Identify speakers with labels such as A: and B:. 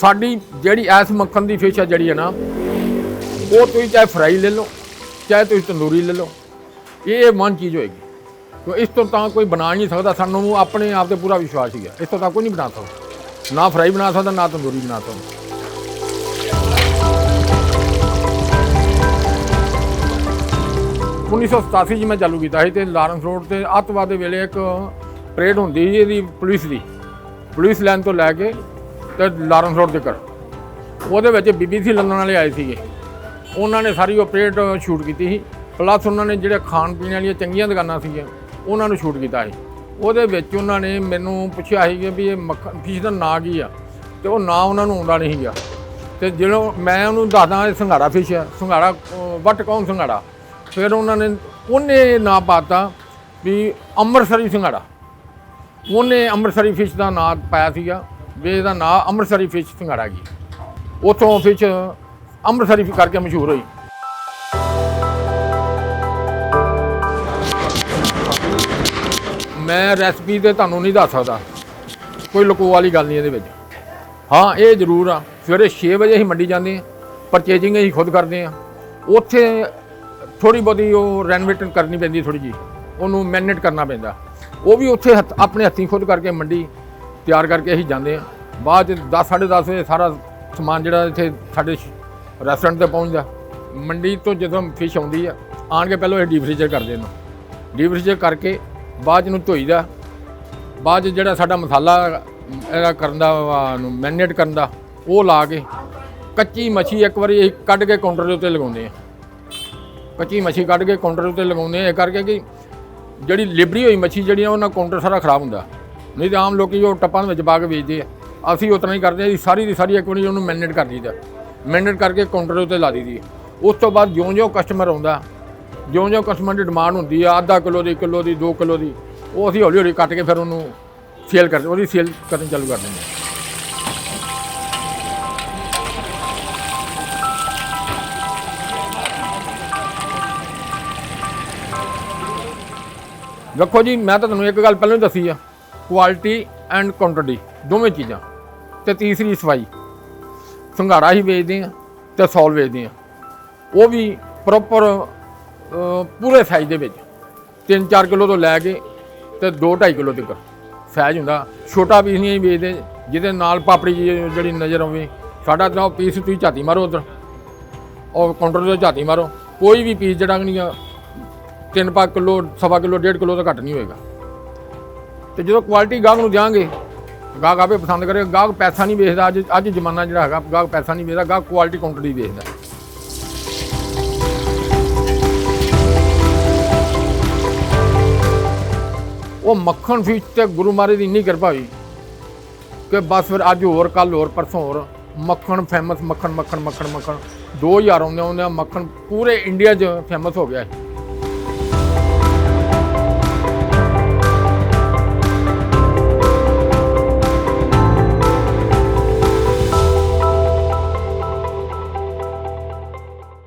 A: ਸਾਡੀ ਜਿਹੜੀ ਐਸ ਮੱਖਣ ਦੀ ਫਿਸ਼ ਹੈ ਜਿਹੜੀ ਹੈ ਨਾ, ਉਹ ਤੁਸੀਂ ਚਾਹੇ ਫਰਾਈ ਲੈ ਲਓ, ਚਾਹੇ ਤੁਸੀਂ ਤੰਦੂਰੀ ਲੈ ਲਓ, ਇਹ ਮਨ ਚੀਜ਼ ਹੋਏਗੀ। ਕਿਉਂ ਇਸ ਤੋਂ ਤਾਂ ਕੋਈ ਬਣਾ ਨਹੀਂ ਸਕਦਾ, ਸਾਨੂੰ ਆਪਣੇ ਆਪ ਤੇ ਪੂਰਾ ਵਿਸ਼ਵਾਸ ਹੀ ਹੈ ਇਸ ਤੋਂ ਤਾਂ ਕੋਈ ਨਹੀਂ ਬਣਾ ਸਕਦਾ। ਨਾ ਫਰਾਈ ਬਣਾ ਸਕਦਾ, ਨਾ ਤੰਦੂਰੀ ਬਣਾ ਸਕਦਾ। 1987 ਚ ਮੈਂ ਚਾਲੂ ਕੀਤਾ ਸੀ ਤੇ ਲਾਰੈਂਸ ਰੋਡ ਤੇ ਅੱਤਵਾਦ ਦੇ ਵੇਲੇ ਇੱਕ ਪਰੇਡ ਹੁੰਦੀ ਸੀ ਇਹਦੀ ਪੁਲਿਸ ਦੀ। ਪੁਲਿਸ ਲਾਈਨ ਤੋਂ ਲੈ ਕੇ ਤੇ ਲਾਰੈਂਸ ਰੋਡ ਤੱਕ ਉਹਦੇ ਵਿੱਚ ਬੀਬੀਸੀ ਲੰਡਨ ਵਾਲੇ ਆਏ ਸੀਗੇ। ਉਹਨਾਂ ਨੇ ਸਾਰੀ ਉਹ ਸ਼ੂਟ ਕੀਤੀ ਸੀ। ਪਲੱਸ ਉਹਨਾਂ ਨੇ ਜਿਹੜੇ ਖਾਣ ਪੀਣ ਵਾਲੀਆਂ ਚੰਗੀਆਂ ਦੁਕਾਨਾਂ ਸੀਗੀਆਂ, ਉਹਨਾਂ ਨੂੰ ਸ਼ੂਟ ਕੀਤਾ ਸੀ। ਉਹਦੇ ਵਿੱਚ ਉਹਨਾਂ ਨੇ ਮੈਨੂੰ ਪੁੱਛਿਆ ਸੀ ਵੀ ਇਹ ਮੱਖਣ ਫਿਸ਼ ਦਾ ਨਾਂ ਕੀ ਆ? ਤੇ ਉਹ ਨਾਂ ਉਹਨਾਂ ਨੂੰ ਆਉਂਦਾ ਨਹੀਂ ਸੀਗਾ। ਤੇ ਜਦੋਂ ਮੈਂ ਉਹਨੂੰ ਦੱਸਦਾ ਇਹ ਸੰਘਾੜਾ ਫਿਸ਼ ਹੈ ਸੰਘਾੜਾ ਵੱਟ ਕੌਣ ਸੰਘਾੜਾ? ਫਿਰ ਉਹਨਾਂ ਨੇ ਉਹਨੇ ਨਾਂ ਪਾਤਾ ਵੀ ਅੰਮ੍ਰਿਤਸਰੀ ਸੰਘਾੜਾ। ਉਹਨੇ ਅੰਮ੍ਰਿਤਸਰੀ ਫਿਸ਼ ਦਾ ਨਾਂ ਪਾਇਆ ਸੀਗਾ। ਵੀ ਇਹਦਾ ਨਾਂ ਅੰਮ੍ਰਿਤਸਰੀ ਫਿਸ਼ ਸੰਘਾੜਾ ਕੀ ਉਥੋਂ ਫਿਸ਼ ਅੰਮ੍ਰਿਤਸਰੀ ਕਰਕੇ ਮਸ਼ਹੂਰ ਹੋਈ। ਮੈਂ ਰੈਸਪੀ ਤੇ ਤੁਹਾਨੂੰ ਨਹੀਂ ਦੱਸ ਸਕਦਾ। ਕੋਈ ਲੁਕੋ ਵਾਲੀ ਗੱਲ ਨਹੀਂ ਇਹਦੇ ਵਿੱਚ। ਹਾਂ, ਇਹ ਜ਼ਰੂਰ ਆ। ਸਵੇਰੇ 6 ਵਜੇ ਅਸੀਂ ਮੰਡੀ ਜਾਂਦੇ ਆ ਪਰਚੇਜਿੰਗ ਅਸੀਂ ਖੁਦ ਕਰਦੇ ਆ ਉੱਥੇ ਥੋੜੀ ਬਹੁਤੀ ਉਹ ਰੈਨੋਵੇਟਨ ਕਰਨੀ ਪੈਂਦੀ ਥੋੜੀ ਜੀ ਉਹਨੂੰ ਮੈਨੇਟ ਕਰਨਾ ਪੈਂਦਾ। ਉਹ ਵੀ ਉੱਥੇ ਹੱਥ- ਆਪਣੇ ਹੱਥੀਂ ਖੁਦ ਕਰਕੇ ਮੰਡੀ ਤਿਆਰ ਕਰਕੇ ਅਸੀਂ ਜਾਂਦੇ ਆ ਬਾਅਦ 'ਚ 10 10:30 ਵਜੇ ਸਾਰਾ ਸਮਾਨ ਜਿਹੜਾ ਇੱਥੇ ਸਾਡੇ ਰੈਸਟੋਰੈਂਟ ਤੇ ਪਹੁੰਚਦਾ। ਮੰਡੀ ਤੋਂ ਜਦੋਂ ਫਿਸ਼ ਆਉਂਦੀ ਆ ਆਣ ਕੇ ਪਹਿਲਾਂ ਇਹ ਡੀਪ ਫ੍ਰੀਜ਼ਰ ਕਰਦੇ ਇਹਨੂੰ ਡੀਪ ਫ੍ਰੀਜ਼ਰ ਕਰਕੇ ਬਾਅਦ 'ਚ ਇਹਨੂੰ ਧੋਈਦਾ। ਬਾਅਦ 'ਚ ਜਿਹੜਾ ਸਾਡਾ ਮਸਾਲਾ ਇਹਦਾ ਕਰਨ ਦਾ ਮੈਰੀਨੇਟ ਕਰਨ ਦਾ, ਉਹ ਲਾ ਕੇ ਕੱਚੀ ਮੱਛੀ ਇੱਕ ਵਾਰੀ ਅਸੀਂ ਕੱਢ ਕੇ ਕਾਊਂਟਰ ਦੇ ਉੱਤੇ ਲਗਾਉਂਦੇ ਆ ਕੱਚੀ ਮੱਛੀ ਕੱਢ ਕੇ ਕਾਊਂਟਰ ਦੇ ਉੱਤੇ ਲਗਾਉਂਦੇ ਆ ਇਹ ਕਰਕੇ ਕਿ ਜਿਹੜੀ ਲਿਬਰੀ ਹੋਈ ਮੱਛੀ ਜਿਹੜੀ ਆ, ਉਹਨਾਂ ਕਾਊਂਟਰ ਸਾਰਾ ਖਰਾਬ ਹੁੰਦਾ। ਨਹੀਂ ਤਾਂ ਆਮ ਲੋਕੀ ਉਹ ਟੱਪਾਂ ਦੇ ਵਿੱਚ ਪਾ ਕੇ ਵੇਚਦੇ ਆ। ਅਸੀਂ ਉਤਨਾ ਹੀ ਕਰਦੇ ਆ ਜੀ ਸਾਰੀ ਦੀ ਸਾਰੀ ਇੱਕ ਵਾਰੀ ਉਹਨੂੰ ਮੈਰੀਨੇਟ ਕਰ ਦਈਦਾ। ਮੈਨੇਟ ਕਰਕੇ ਕਾਊਂਟਰ ਉੱਤੇ ਲਾ ਦਈਦੀ ਉਸ ਤੋਂ ਬਾਅਦ ਜਿਉਂ-ਜਿਉਂ ਕਸਟਮਰ ਆਉਂਦਾ, ਜਿਉਂ-ਜਿਉਂ ਕਸਟਮਰ ਦੀ ਡਿਮਾਂਡ ਹੁੰਦੀ ਆ, ਅੱਧਾ ਕਿਲੋ ਦੀ ਕਿਲੋ ਦੀ 2 ਕਿਲੋ ਦੀ, ਉਹ ਅਸੀਂ ਹੌਲੀ ਹੌਲੀ ਕੱਟ ਕੇ ਫਿਰ ਉਹਨੂੰ ਸੇਲ ਕਰਦੇ, ਉਹਦੀ ਸੇਲ ਕਰਨੀ ਚਾਲੂ ਕਰ ਦਿੰਦੇ ਹਾਂ ਵੇਖੋ ਜੀ, ਮੈਂ ਤਾਂ ਤੁਹਾਨੂੰ ਇੱਕ ਗੱਲ ਪਹਿਲਾਂ ਹੀ ਦੱਸੀ ਆ। ਕੁਆਲਿਟੀ ਐਂਡ ਕੁਆਂਟੀਟੀ, ਦੋਵੇਂ ਚੀਜ਼ਾਂ। ਤੇ ਤੀਸਰੀ ਸਫ਼ਾਈ। ਸੰਘਾੜਾ ਹੀ ਵੇਚਦੇ ਆ ਤੇ ਸੌਲ ਵੇਚਦੇ ਆ ਉਹ ਵੀ ਪ੍ਰੋਪਰ ਪੂਰੇ ਸਾਈਜ਼ ਦੇ ਵਿੱਚ। 3-4 ਕਿਲੋ ਤੋਂ ਲੈ ਕੇ ਤੇ 2-2.5 ਕਿਲੋ ਤੱਕ। ਸਾਈਜ਼ ਹੁੰਦਾ। ਛੋਟਾ ਪੀਸ ਨਹੀਂ ਅਸੀਂ ਵੇਚਦੇ। ਜਿਹਦੇ ਨਾਲ ਪਾਪੜੀ ਜਿਹੀ ਜਿਹੜੀ ਨਜ਼ਰ ਆਵੇ ਸਾਡਾ ਤਾਂ ਪੀਸ ਤੁਸੀਂ ਝਾਤੀ ਮਾਰੋ ਉਧਰ। ਉਹ ਕਾਊਂਟਰ ਤੇ ਝਾਤੀ ਮਾਰੋ। ਕੋਈ ਵੀ ਪੀਸ ਜਿਹੜਾ ਨਹੀਂ ਆ। ਤਿੰਨ ਪਾ ਕਿਲੋ, ਸਵਾ ਕਿਲੋ, ਡੇਢ ਕਿਲੋ ਤੋਂ ਘੱਟ ਨਹੀਂ ਹੋਏਗਾ। ਤੇ ਜਦੋਂ ਕੁਆਲਿਟੀ ਗਾਹਕ ਨੂੰ ਦਿਆਂਗੇ, ਗਾਹਕ ਆਪੇ ਪਸੰਦ ਕਰੇ। ਗਾਹਕ ਪੈਸਾ ਨਹੀਂ ਵੇਚਦਾ ਅੱਜ ਅੱਜ ਜ਼ਮਾਨਾ ਜਿਹੜਾ ਹੈਗਾ, ਗਾਹਕ ਪੈਸਾ ਨਹੀਂ ਵੇਚਦਾ ਗਾਹਕ ਕੁਆਲਿਟੀ ਕੁਆਂਟੀਟੀ ਵੇਚਦਾ ਉਹ ਮੱਖਣ ਫਿਸ਼ ਤੇ ਗੁਰੂ ਮਹਾਰਾਜ ਦੀ ਇੰਨੀ ਕਿਰਪਾ ਹੋਈ ਕਿ ਬਸ ਫਿਰ ਅੱਜ ਹੋਰ ਕੱਲ ਹੋਰ, ਪਰਸੋਂ ਹੋਰ ਮੱਖਣ ਫੇਮਸ ਮੱਖਣ ਮੱਖਣ ਮੱਖਣ ਮੱਖਣ। 2000 ਆਉਂਦੇ ਆਉਂਦੇ ਮੱਖਣ ਪੂਰੇ ਇੰਡੀਆ 'ਚ ਫੇਮਸ ਹੋ ਗਿਆ। ਹੈ